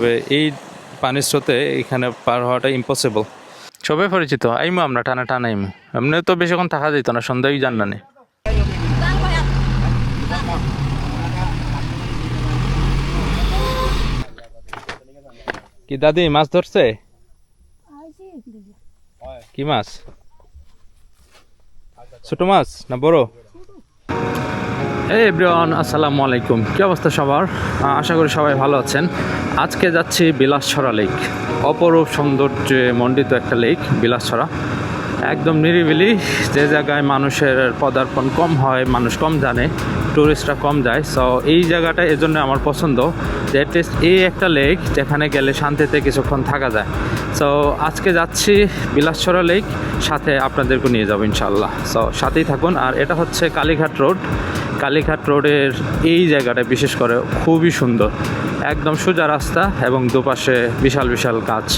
তবে এই পানির স্রোতে এখানে পার হওয়াটা ইম্পসিবল সবাই পরিচিত আইমো আমরা টানা টানা আইমো। এমনি তো বেশিক্ষণ থাকা যেত না সন্ধ্যায় জান না নেই কি দাদি মাছ ধরছে? কি মাছ? ছোট মাছ না বড়? এভরিওয়ান, আসসালামু আলাইকুম। কী অবস্থা সবার? আশা করি সবাই ভালো আছেন। আজকে যাচ্ছি বিলাসছড়া লেক, অপরূপ সৌন্দর্যে মণ্ডিত একটা লেক, বিলাসছড়া। একদম নিরিবিলি, যে জায়গায় মানুষের পদার্পণ কম হয়, মানুষ কম জানে ট্যুরিস্টরা কম যায়। সো এই জায়গাটা এজন্য আমার পছন্দ, যে অ্যাটলিস্ট এই একটা লেক যেখানে গেলে শান্তিতে কিছুক্ষণ থাকা যায়। সো আজকে যাচ্ছি বিলাসছড়া লেক, সাথে আপনাদেরকে নিয়ে যাব ইনশাল্লাহ সো সাথেই থাকুন। আর এটা হচ্ছে কালীঘাট রোড। কালীঘাট রোডের এই জায়গাটা বিশেষ করে খুবই সুন্দর। একদম সোজা রাস্তা এবং দুপাশে বিশাল বিশাল গাছ।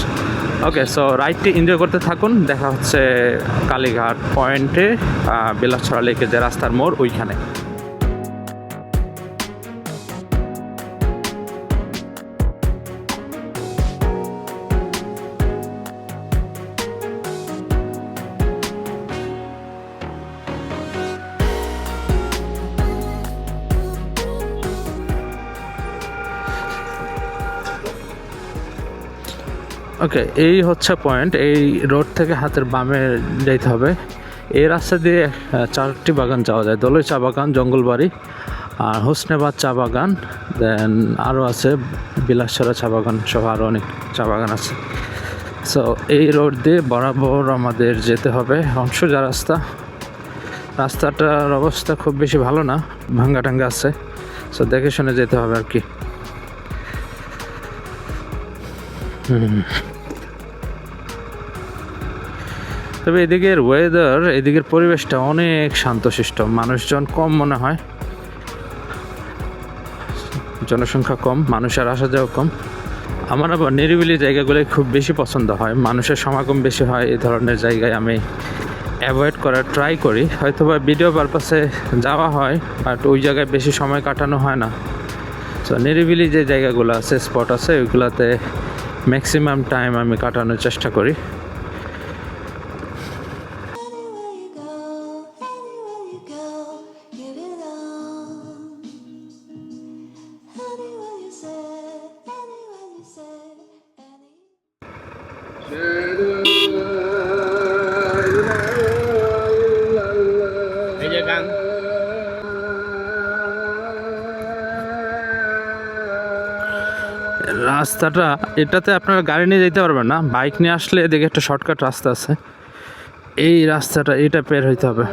ওকে সো রাইডটি এনজয় করতে থাকুন। দেখা হচ্ছে কালীঘাট পয়েন্টে বেলাছড়া লেকে যে রাস্তার মোড় ওইখানে। ওকে এই হচ্ছে পয়েন্ট এই রোড থেকে হাতের বামে যেতে হবে। এই রাস্তা দিয়ে চারটি বাগান যাওয়া যায়। দলই চা বাগান, জঙ্গলবাড়ি, আর হোসনেবাদ চা বাগান দেন আরও আছে বিলাসছড়া চা বাগান সহ আরও অনেক চা বাগান আছে। সো এই রোড দিয়ে বরাবর আমাদের যেতে হবে। যা রাস্তা। রাস্তাটার অবস্থা খুব বেশি ভালো না ভাঙ্গা টাঙ্গা আছে। সো দেখে শুনে যেতে হবে আর কি। তবে এদিকের ওয়েদার এদিকের পরিবেশটা অনেক শান্তশিষ্ট। মানুষজন কম মনে হয়। জনসংখ্যা কম, মানুষের আসা যাওয়া কম। আমার আবার নিরিবিলি জায়গাগুলোই খুব বেশি পছন্দ হয়। মানুষের সমাগম বেশি হয়, এই ধরনের জায়গায় আমি অ্যাভয়েড করার ট্রাই করি। হয়তো বা ভিডিও পারপাসে যাওয়া হয় বাট ওই জায়গায় বেশি সময় কাটানো হয় না। তো নিরিবিলি যে জায়গাগুলো আছে স্পট আছে, ওইগুলোতে ম্যাক্সিমাম টাইম আমি কাটানোর চেষ্টা করি। গান। রাস্তাটা এটাতে আপনারা গাড়ি নিয়ে যেতে পারবেন না বাইক নিয়ে আসলে এদিকে একটা শর্টকাট রাস্তা আছে। এই রাস্তাটা এটা পের হইতে হবে।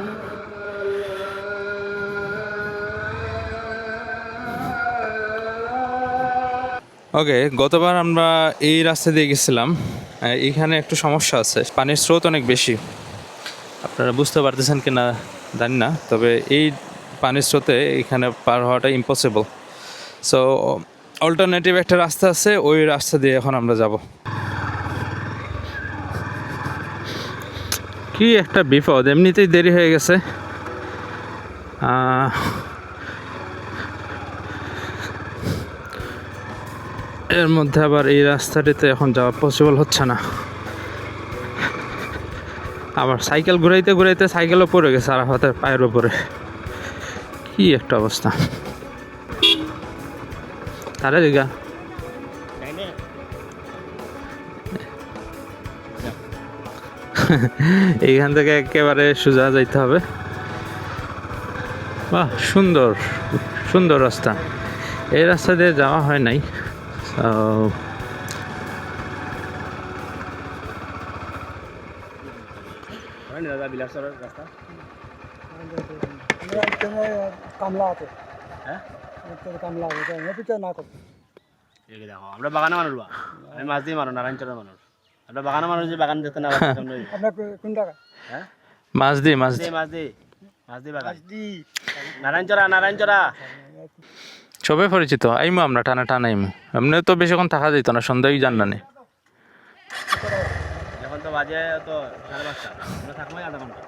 ওকে গতবার আমরা এই রাস্তা দিয়ে গেছিলাম। এখানে একটু সমস্যা আছে। পানির স্রোত অনেক বেশি। আপনারা বুঝতে পারতেছেন কি না জানি না, তবে এই পানির স্রোতে এখানে পার হওয়াটা ইম্পসিবল সো অল্টারনেটিভ একটা রাস্তা আছে, ওই রাস্তা দিয়ে এখন আমরা যাব। কি একটা বিপদ, এমনিতেই দেরি হয়ে গেছে। এর মধ্যে আবার এই রাস্তাটিতে এখন যাওয়া পসিবল হচ্ছে না। আবার সাইকেল ঘুরাইতে ঘুরাইতে সাইকেলও পড়ে গেছে আর হাতের পায়ের উপরে। কি একটা অবস্থা। তারা দিঘা এইখান থেকে একেবারে সোজা যাইতে হবে। বাহ, সুন্দর সুন্দর রাস্তা। এই রাস্তা দিয়ে যাওয়া হয় নাই। So, দাদা বিলাসের রাস্তা কামলা আছে হ্যাঁ কামলা আছে পিছিয়ে না করো এই দেখো আমরা বাগানে মানুষ বা আমি মাছ দিয়ে মানুষ নারায়ণচরের মানুষ আমরা বাগানে মানুষ যে বাগান দেখতে মাছ দি মাছ দি মাছ দে। মাছ দিয়ে বাগান নারায়ণচরা নারায়ণচরা সবাই পরিচিত আইমো আমরা টানা টানা আইমো। এমনি তো বেশিক্ষণ থাকা যেত না সন্ধ্যায় জান না নেই এখন তো বাজে তো সাড়ে পাঁচটা। আমরা থাকবোই আধা ঘণ্টা।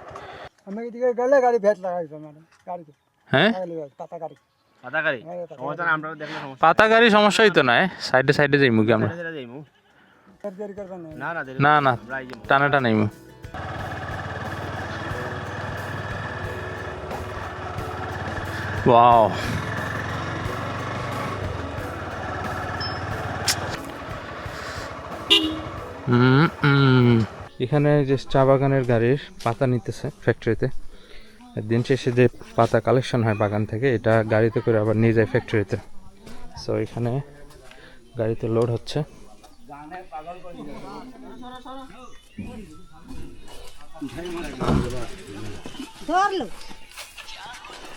আমি এদিকে গেলে গাড়ি ভেট লাগাইছো ম্যাডাম গাড়িতে হ্যাঁ লাগাইলে পাতা গাড়ি পাতাকারি হ্যাঁ, পাতাকারি। সমস্যা না আমরা দেখলে সমস্যা পাতা গাড়ি সমস্যাই তো নাই সাইডে সাইডে যাই মুখে আমরা ছেড়ে ছেড়ে যাইমু। দেরি দেরি করবেন না না না দেরি না না আমরা আই যাব। টানা টানাই মু ওয়াও হুম, হুম। এখানে যে চা বাগানের গাড়ির পাতা নিতেছে ফ্যাক্টরিতে দিন শেষে যে পাতা কালেকশন হয় বাগান থেকে এটা গাড়িতে করে আবার নিয়ে যায় ফ্যাক্টরিতে সো এখানে গাড়িতে লোড হচ্ছে।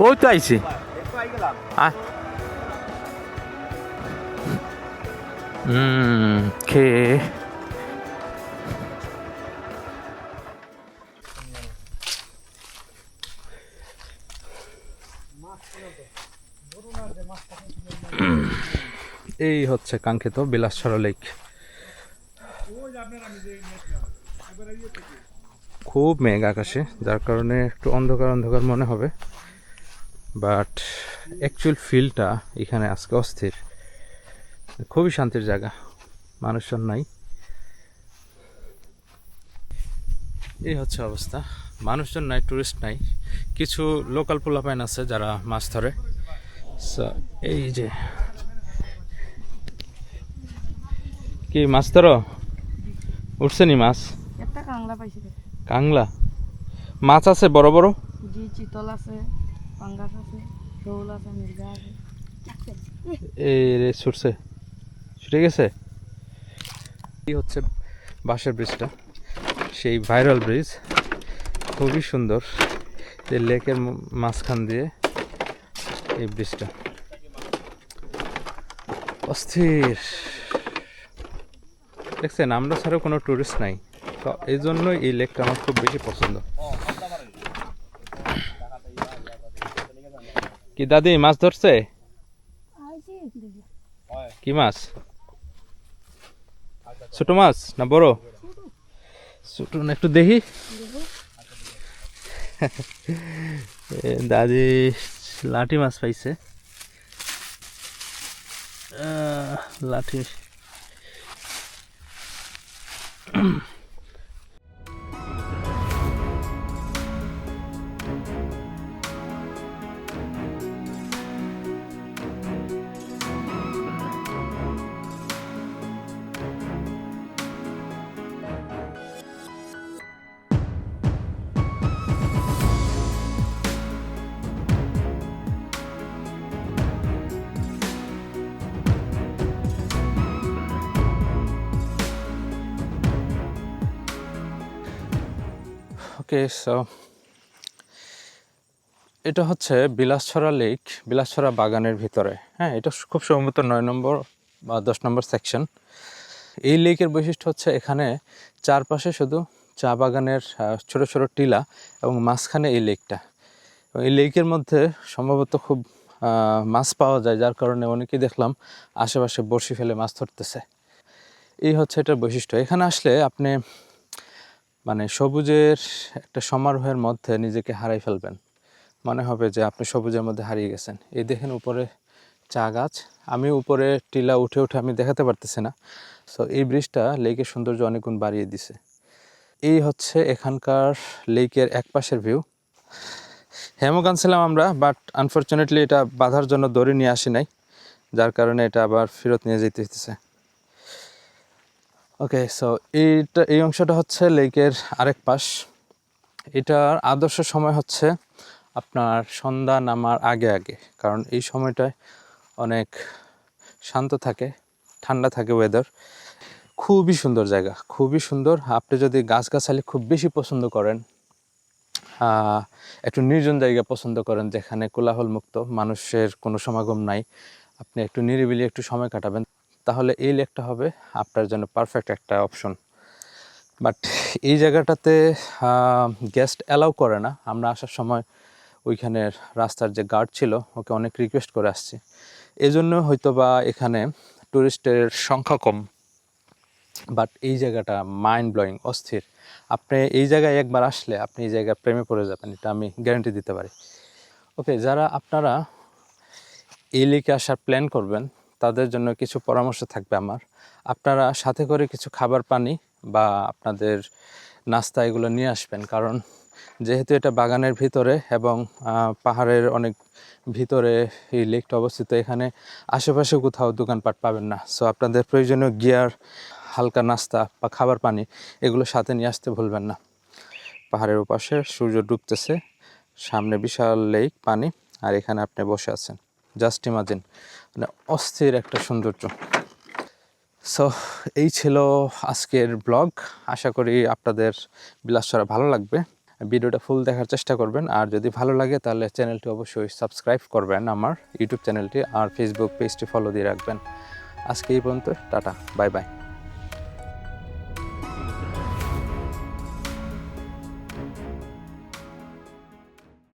ওই তো এই হচ্ছে কাঙ্ক্ষিত বিলাসছড়া লেক। খুব মেঘ আকাশে, যার কারণে একটু অন্ধকার অন্ধকার মনে হবে। বাট অ্যাকচুয়াল ফিলটা এখানে আজকে অস্থির। খুবই শান্তির জায়গা। মানুষজন নাই। এই হচ্ছে অবস্থা। মানুষজন নাই টুরিস্ট নাই। কিছু লোকাল পোলাপাইন আছে যারা মাছ ধরে। এই যে। কি মাছ ধরো? উঠছে নি মাছ? কাংলা কাংলা? মাছ আছে বড় বড়? জি চিতল আছে। পাঙ্গাস আছে, শোল আছে, মির্গা আছে। এই রে, ছুটছে। ছুটে গেছে? এই হচ্ছে বাঁশের ব্রিজটা। সেই ভাইরাল ব্রিজ। খুবই সুন্দর। এই লেকের মাঝখান দিয়ে এই ব্রিজটা। অস্থির। দেখছেন, আমরা ছাড়াও কোনো টুরিস্ট নাই। তো এই জন্যই এই লেকটা আমার খুব বেশি পছন্দ। কি দাদি মাছ ধরছে? কি মাছ? ছোট মাছ না বড়? ছোট না, একটু দেখি। দাদি লাঠি মাছ পাইছে। লাঠি। ওকে সো এটা হচ্ছে বিলাসছড়া লেক বিলাসছড়া বাগানের ভিতরে। হ্যাঁ এটা খুব সম্ভবত নয় নম্বর বা দশ নম্বর সেকশন এই লেকের বৈশিষ্ট্য হচ্ছে এখানে চারপাশে শুধু চা বাগানের ছোট ছোট টিলা এবং মাঝখানে এই লেকটা এই লেকের মধ্যে সম্ভবত খুব মাছ পাওয়া যায়, যার কারণে অনেকেই দেখলাম আশেপাশে বড়শি ফেলে মাছ ধরতেছে। এই হচ্ছে এটার বৈশিষ্ট্য। এখানে আসলে আপনি মানে সবুজের একটা সমারোহের মধ্যে নিজেকে হারাই ফেলবেন। মনে হবে যে আপনি সবুজের মধ্যে হারিয়ে গেছেন। এই দেখেন উপরে চা গাছ। আমি উপরে টিলা উঠে উঠে আমি দেখাতে পারতেছি না। সো এই ব্রিজটা লেকের সৌন্দর্য অনেকগুণ বাড়িয়ে দিছে। এই হচ্ছে এখানকার লেকের এক পাশের ভিউ হেমো আনছিলাম আমরা বাট আনফর্চুনেটলি এটা বাঁধার জন্য দড়ি নিয়ে আসি নাই, যার কারণে এটা আবার ফেরত নিয়ে যেতে হইতেছে। ওকে সো এইটা, এই অংশটা হচ্ছে লেকের আরেক পাশ। এটার আদর্শ সময় হচ্ছে আপনার সন্ধ্যা নামার আগে আগে, কারণ এই সময়টায় অনেক শান্ত থাকে, ঠান্ডা থাকে ওয়েদার খুবই সুন্দর জায়গা, খুবই সুন্দর। আপনি যদি গাছগাছালি খুব বেশি পছন্দ করেন একটু নির্জন জায়গা পছন্দ করেন, যেখানে কোলাহল মুক্ত মানুষের কোনো সমাগম নাই, আপনি একটু নিরিবিলি একটু সময় কাটাবেন। তাহলে এই লেকটা হবে আপনার জন্য পারফেক্ট একটা অপশন বাট এই জায়গাটাতে গেস্ট অ্যালাউ করে না। আমরা আসার সময় ওইখানের রাস্তার যে গার্ড ছিল, ওকে অনেক রিকোয়েস্ট করে আসছি। এজন্য হয়তো বা এখানে টুরিস্টের সংখ্যা কম। বাট এই জায়গাটা মাইন্ড ব্লোয়িং অস্থির। আপনি এই জায়গায় একবার আসলে আপনি এই জায়গায় প্রেমে পড়ে যাবেন, এটা আমি গ্যারান্টি দিতে পারি। ওকে যারা আপনারা এই লেকে আসার প্ল্যান করবেন তাদের জন্য কিছু পরামর্শ থাকবে আমার। আপনারা সাথে করে কিছু খাবার পানি বা আপনাদের নাস্তা এগুলো নিয়ে আসবেন, কারণ যেহেতু এটা বাগানের ভিতরে এবং পাহাড়ের অনেক ভিতরে এই লেকটা অবস্থিত, এখানে আশেপাশে কোথাও দোকানপাট পাবেন না। সো আপনাদের প্রয়োজনীয় গিয়ার, হালকা নাস্তা বা খাবার পানি এগুলো সাথে নিয়ে আসতে ভুলবেন না। পাহাড়ের ওপাশে সূর্য ডুবতেছে, সামনে বিশাল লেক পানি, আর এখানে আপনি বসে আছেন। জাস্ট ইমাজিন মানে অস্থির একটা সৌন্দর্য। সো এই ছিল আজকের ব্লগ। আশা করি আপনাদের বিলাসরা ভালো লাগবে। ভিডিওটা ফুল দেখার চেষ্টা করবেন। আর যদি ভালো লাগে, তাহলে চ্যানেলটি অবশ্যই সাবস্ক্রাইব করবেন আমার ইউটিউব চ্যানেলটি আর ফেসবুক পেজটি ফলো দিয়ে রাখবেন। আজকে এই পর্যন্ত টাটা। Bye bye